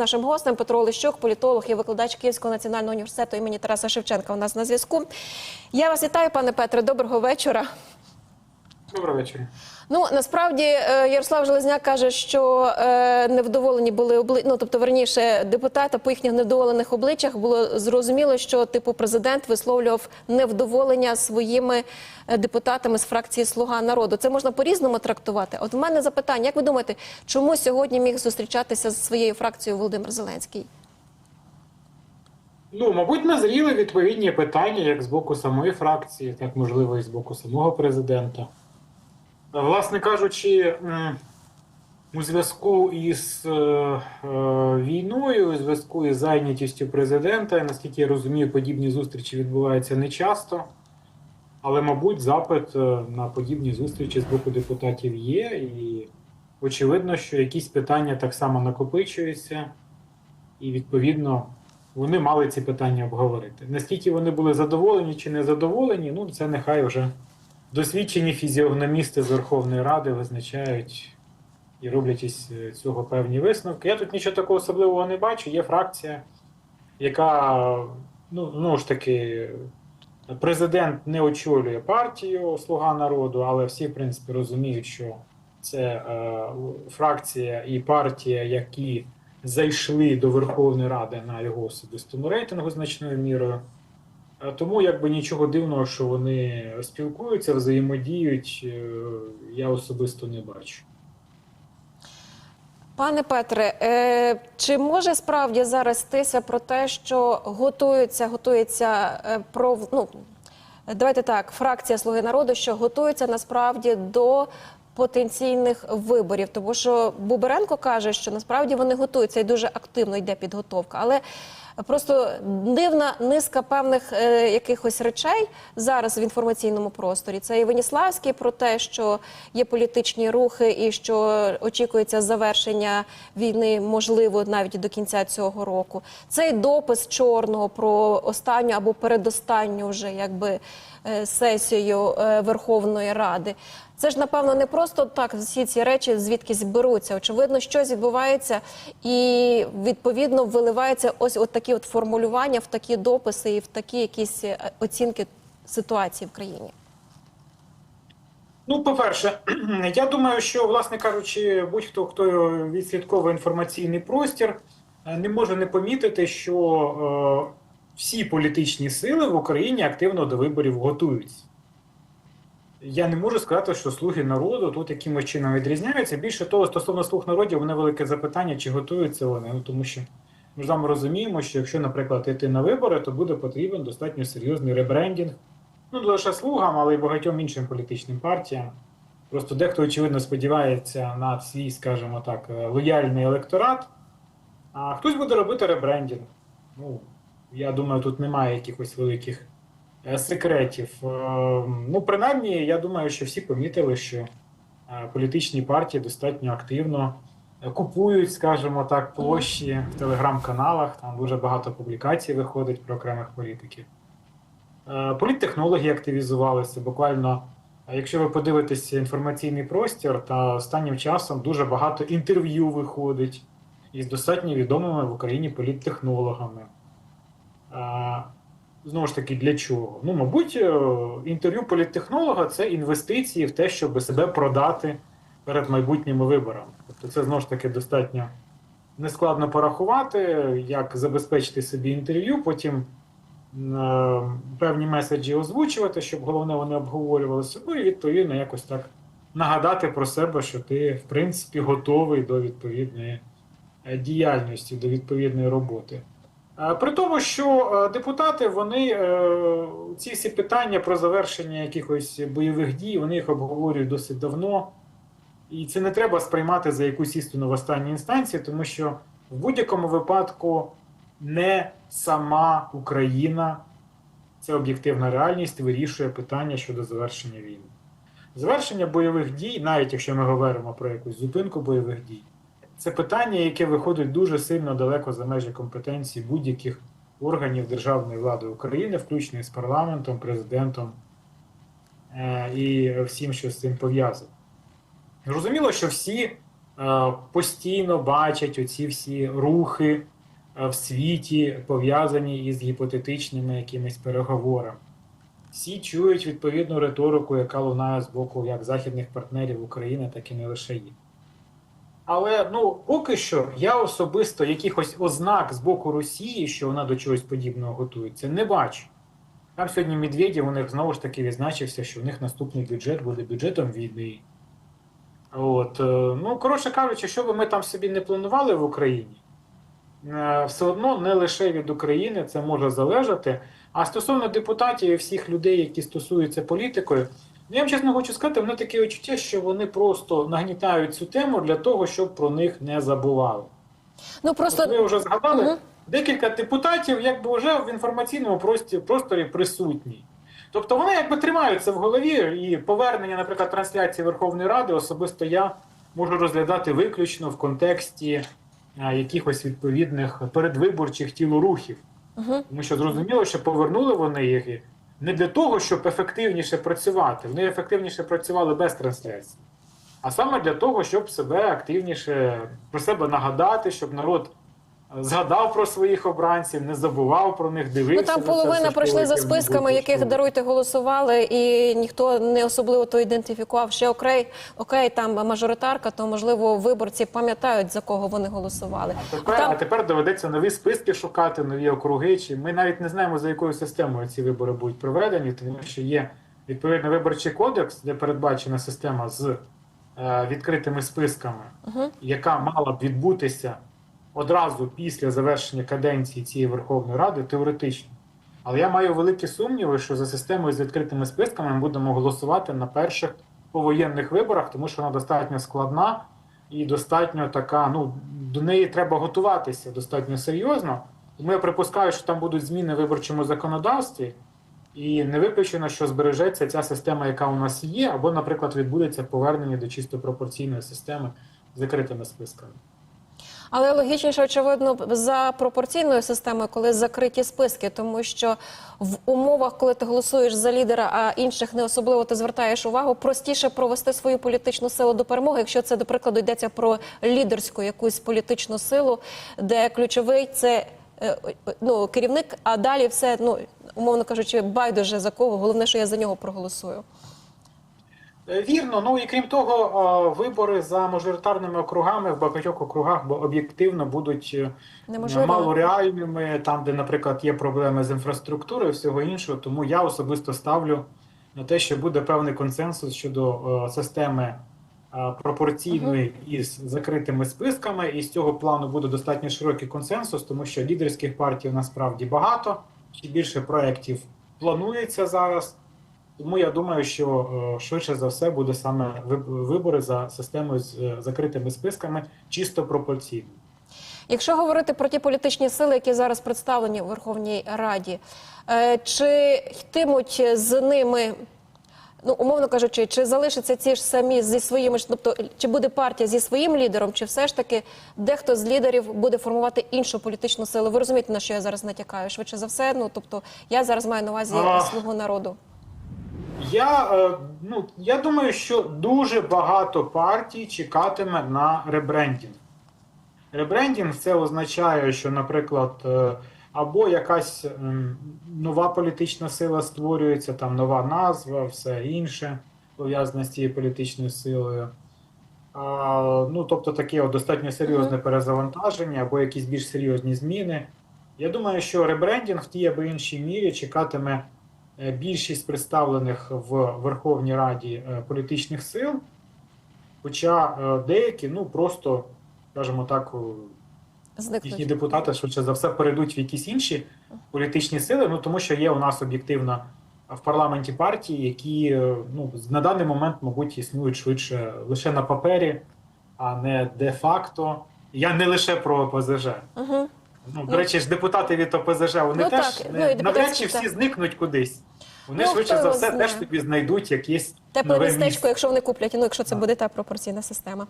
нашим гостем Петро Лищук, політолог і викладач Київського національного університету імені Тараса Шевченка. У нас на зв'язку. Я вас вітаю, пане Петре. Доброго вечора. Доброго вечора. Ну насправді е, Ярослав Железняк каже, що е, невдоволені були обли... ну, тобто верніше депутата по їхніх невдоволених обличчях було зрозуміло, що типу президент висловлював невдоволення своїми е, депутатами з фракції Слуга народу. Це можна по-різному трактувати. От в мене запитання: як ви думаєте, чому сьогодні міг зустрічатися з своєю фракцією Володимир Зеленський? Ну, мабуть, назріли відповідні питання як з боку самої фракції, так можливо, і з боку самого президента. Власне кажучи, у зв'язку із е, е, війною, у зв'язку із зайнятістю президента, наскільки я розумію, подібні зустрічі відбуваються не часто. Але, мабуть, запит е, на подібні зустрічі з боку депутатів є, і очевидно, що якісь питання так само накопичуються, і відповідно вони мали ці питання обговорити. Наскільки вони були задоволені чи не задоволені, ну це нехай вже досвідчені фізіогномісти з Верховної Ради визначають і роблять із цього певні висновки. Я тут нічого такого особливого не бачу. Є фракція, яка ну знову ж таки. Президент не очолює партію Слуга народу, але всі, в принципі, розуміють, що це е, фракція і партія, які зайшли до Верховної Ради на його особистому рейтингу значною мірою. Тому якби нічого дивного, що вони спілкуються, взаємодіють, е, я особисто не бачу. Пане Петре, е, чи може справді зараз йтися про те, що готується, готується е, про ну давайте так, фракція Слуги народу, що готується насправді до потенційних виборів, тому що Буберенко каже, що насправді вони готуються і дуже активно йде підготовка, але Просто дивна низка певних е, якихось речей зараз в інформаційному просторі. Це і Веніславський про те, що є політичні рухи, і що очікується завершення війни, можливо, навіть до кінця цього року. Цей допис чорного про останню або передостанню вже якби е, сесію е, Верховної Ради. Це ж напевно не просто так всі ці речі звідкись беруться. Очевидно, щось відбувається, і відповідно виливається ось от такі от формулювання в такі дописи і в такі якісь е, оцінки ситуації в країні. Ну, по-перше, я думаю, що, власне кажучи, будь-хто, хто відслідковує інформаційний простір, е, не може не помітити, що е, всі політичні сили в Україні активно до виборів готуються. Я не можу сказати, що слуги народу тут якимось чином відрізняються. Більше того, стосовно слуг народів, вони велике запитання, чи готуються вони. Ну тому що ми ж вами розуміємо, що якщо, наприклад, йти на вибори, то буде потрібен достатньо серйозний ребрендінг. Ну, не лише слугам, але й багатьом іншим політичним партіям. Просто дехто, очевидно, сподівається на свій, скажімо так, е, лояльний електорат, а хтось буде робити ребрендінг. Ну, я думаю, тут немає якихось великих секретів. Е, Ну, принаймні, я думаю, що всі помітили, що е, політичні партії достатньо активно е, купують, скажімо так, площі в телеграм-каналах. Там дуже багато публікацій виходить про окремих політиків. Е, Політтехнологи активізувалися. Буквально, е, якщо ви подивитеся інформаційний простір, то останнім часом дуже багато інтерв'ю виходить із достатньо відомими в Україні політтехнологами. Знову ж таки, для чого? Ну, мабуть, е, інтерв'ю політтехнолога це інвестиції в те, щоб себе продати перед майбутніми виборами. Тобто, це знову ж таки достатньо нескладно порахувати, як забезпечити собі інтерв'ю, потім е, певні меседжі озвучувати, щоб головне вони обговорювалися. Ну і відповідно якось так нагадати про себе, що ти, в принципі, готовий до відповідної е, діяльності, до відповідної роботи. Е, При тому, що е, депутати вони е, ці всі питання про завершення якихось бойових дій, вони їх обговорюють досить давно. І це не треба сприймати за якусь істину в останній інстанції, тому що в будь-якому випадку не сама Україна, це об'єктивна реальність, вирішує питання щодо завершення війни. Завершення бойових дій, навіть якщо ми говоримо про якусь зупинку бойових дій, це питання, яке виходить дуже сильно далеко за межі компетенції будь-яких органів державної влади України, включно із парламентом, президентом е, і всім, що з цим пов'язано. Зрозуміло, що всі е, постійно бачать оці всі рухи е, в світі, пов'язані із гіпотетичними якимись переговорами. Всі чують відповідну риторику, яка лунає з боку як західних партнерів України, так і не лише їх. Але ну поки що я особисто якихось ознак з боку Росії, що вона до чогось подібного готується, не бачу. Там сьогодні Медведєв у них знову ж таки відзначився, що в них наступний бюджет буде бюджетом війни. От, е, ну, коротше кажучи, що би ми там собі не планували в Україні, е, все одно не лише від України це може залежати. А стосовно депутатів і всіх людей, які стосуються політикою, ну, я вам чесно хочу сказати, воно таке відчуття, що вони просто нагнітають цю тему для того, щоб про них не забували. Ну просто От ви вже згадали, Мгм. декілька депутатів якби вже в інформаційному прості- просторі присутні. Тобто вони якби тримаються в голові, і повернення, наприклад, трансляції Верховної Ради особисто я можу розглядати виключно в контексті а, якихось відповідних передвиборчих тілорухів. Мгм. Тому що зрозуміло, що повернули вони їх не для того, щоб ефективніше працювати. Вони ефективніше працювали без трансляції, а саме для того, щоб себе активніше про себе нагадати, щоб народ згадав про своїх обранців, не забував про них, ну там половина пройшли за списками, яких даруйте голосували, і ніхто не особливо то ідентифікував. Ще окей, окей, там мажоритарка, то можливо виборці пам'ятають за кого вони голосували. А тепер, там- а тепер доведеться нові списки шукати, нові округи. Чи ми навіть не знаємо, за якою системою ці вибори будуть проведені, тому що є відповідний виборчий кодекс, де передбачена система з е, відкритими списками, Мгм. яка мала б відбутися одразу після завершення каденції цієї Верховної Ради, теоретично. Але я маю великі сумніви, що за системою з відкритими списками ми будемо голосувати на перших повоєнних виборах, тому що вона достатньо складна і достатньо така. Ну до неї треба готуватися достатньо серйозно. Тому я припускаю, що там будуть зміни в виборчому законодавстві, і не виключено, що збережеться ця система, яка у нас є, або, наприклад, відбудеться повернення до чисто пропорційної системи з закритими списками. Але логічніше, очевидно, за пропорційною системою, коли закриті списки, тому що в умовах, коли ти голосуєш за лідера, а інших не особливо ти звертаєш увагу, простіше провести свою політичну силу до перемоги, якщо це, до прикладу, йдеться про лідерську якусь політичну силу, де ключовий це е, ну, керівник, а далі все, ну умовно кажучи, байдуже за кого. Головне, що я за нього проголосую. Е, Вірно, ну і крім того, вибори за мажоритарними округами в багатьох округах бо об'єктивно будуть е, Неможливо. малореальними, там, де, наприклад, є проблеми з інфраструктурою і всього іншого. Тому я особисто ставлю на те, що буде певний консенсус щодо е, системи пропорційної із закритими списками, і з цього плану буде достатньо широкий консенсус, тому що лідерських партій насправді багато, ще більше проєктів планується зараз. Тому я думаю, що е, швидше за все буде саме виб- вибори за системою з е, закритими списками, чисто пропорційно. Якщо говорити про ті політичні сили, які зараз представлені у Верховній Раді, е, чи йтимуть з ними, ну умовно кажучи, чи залишаться ці ж самі зі своїми тобто чи буде партія зі своїм лідером, чи все ж таки дехто з лідерів буде формувати іншу політичну силу? Ви розумієте, на що я зараз натякаю? Швидше за все, ну тобто я зараз маю на увазі А. слугу народу. Я, е, ну, я думаю, що дуже багато партій чекатиме на ребрендінг. Ребрендінг це означає, що, наприклад, е, або якась нова політична сила створюється, там нова назва, все інше пов'язане з цією політичною силою. А, ну, тобто таке от достатньо серйозне перезавантаження або якісь більш серйозні зміни. Я думаю, що ребрендінг в тій або іншій мірі чекатиме більшість представлених в Верховній Раді е, політичних сил, хоча е, деякі, ну просто, скажімо так, їхні депутати швидше за все перейдуть в якісь інші політичні сили, ну тому що є у нас об'єктивно в парламенті партії, які е, ну, на даний момент, мабуть, існують швидше лише на папері, а не де-факто. Я не лише про ОПЗЖ. Угу. Ну, до речі, ж депутати від ОПЗЖ, вони Ну, теж так, не- ну, навряд чи всі зникнуть кудись. Вони Ну, швидше за все знає. теж тобі знайдуть якісь Тепле містечко, якщо вони куплять, ну якщо це буде та пропорційна система.